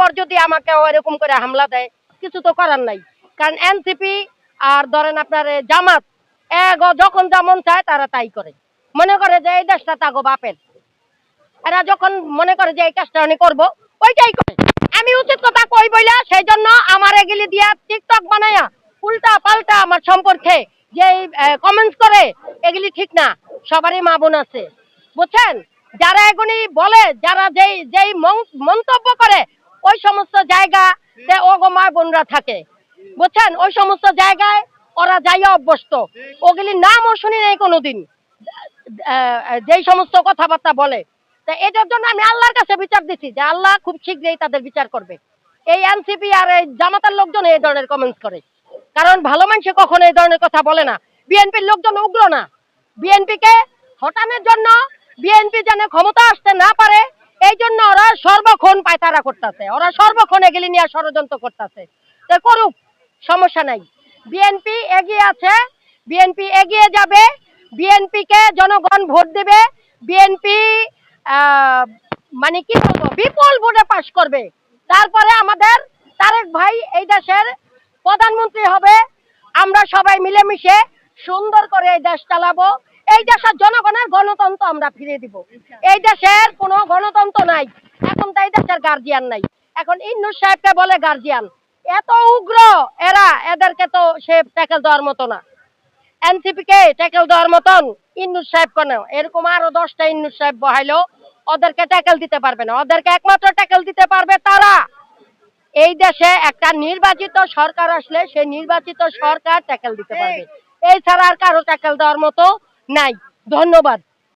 পর যদি আমাকে এরকম করে হামলা দেয়, কিছু তো করার নাই। কারণ এনসিপি আর ধরেন আপনার জামাত এ যখন যেমন চায় তারা তাই করে। মনে করে যে এই দেশটা তাগো বাপের। এরা যখন মনে করে যে এই কাজটা আমি করব, ওইটাই করে। আমি উচিত কথা কই বইলা, সেই জন্য আমার এগুলি দিয়া টিকটক বানায়া, উল্টা পাল্টা আমার সম্পর্কে যে কমেন্টস করে, এগুলি ঠিক না। সবারই মা বোন আছে। বুঝছেন? যারা এগুলি বলে, যারা যেই যেই মন্তব্য করে ওই সমস্ত জায়গা ওগো মা বোনরা থাকে। বুঝছেন? ওই সমস্ত জায়গায় ওরা যাইয়া অভ্যস্ত। ওগুলির নামও শুনি নাই কোনোদিন। যেই সমস্ত কথাবার্তা বলে। তা এটার জন্য আমি আল্লাহর কাছে বিচার দিচ্ছি যে আল্লাহ খুব শীঘ্রই তাদের বিচার করবে। এই এনসিপি আর এই জামাতার লোকজন এই ধরনের কমেন্টস করে। কারণ ভালো মানুষে কখনো এই ধরনের কথা বলে না। বিএনপির লোকজন উগ্র না। বিএনপি কে হটানোর জন্য বিএনপি যেন ক্ষমতা আসতে না পারে সর্বক্ষণ পায়তারা করতেছে। ওরা সর্বক্ষণ এগুলি নিয়ে ষড়যন্ত্র করতেছে। তো করুক, সমস্যা নাই। বিএনপি এগিয়ে আছে, বিএনপি এগিয়ে যাবে বিএনপি কে জনগণ ভোট দেবে, বিএনপি মানে কি বলব, বিপুল ভোটে পাশ করবে। তারপরে আমাদের তারেক ভাই এই দেশের প্রধানমন্ত্রী হবে। আমরা সবাই মিলেমিশে সুন্দর করে এই দেশ চালাবো। এই দেশের জনগণের গণতন্ত্র আমরা ফিরিয়ে দিব। এই দেশের কোনো গণতন্ত্র নাই। এখন তো এই দেশের গার্জিয়ান নাই। এখন ইন্নুর সাহেবকে বলে গার্জিয়ান এত উগ্র এরা এদেরকে তো সে ট্যাকেল দেওয়ার মতো না। এনসিপি কে ট্যাকেল দেওয়ার মতন ইন্নুর সাহেব কেন? এরকম আরও দশটা ইন্নুর সাহেব বহাইলো ওদেরকে ট্যাকেল দিতে পারবে না। ওদেরকে একমাত্র ট্যাকেল দিতে পারবে তারা। এই দেশে একটা নির্বাচিত সরকার আসলে সেই নির্বাচিত সরকার ট্যাকেল দিতে পারবে। এই। ছাড়া আর কারও ট্যাকেল দেওয়ার মতো নাই ধন্যবাদ।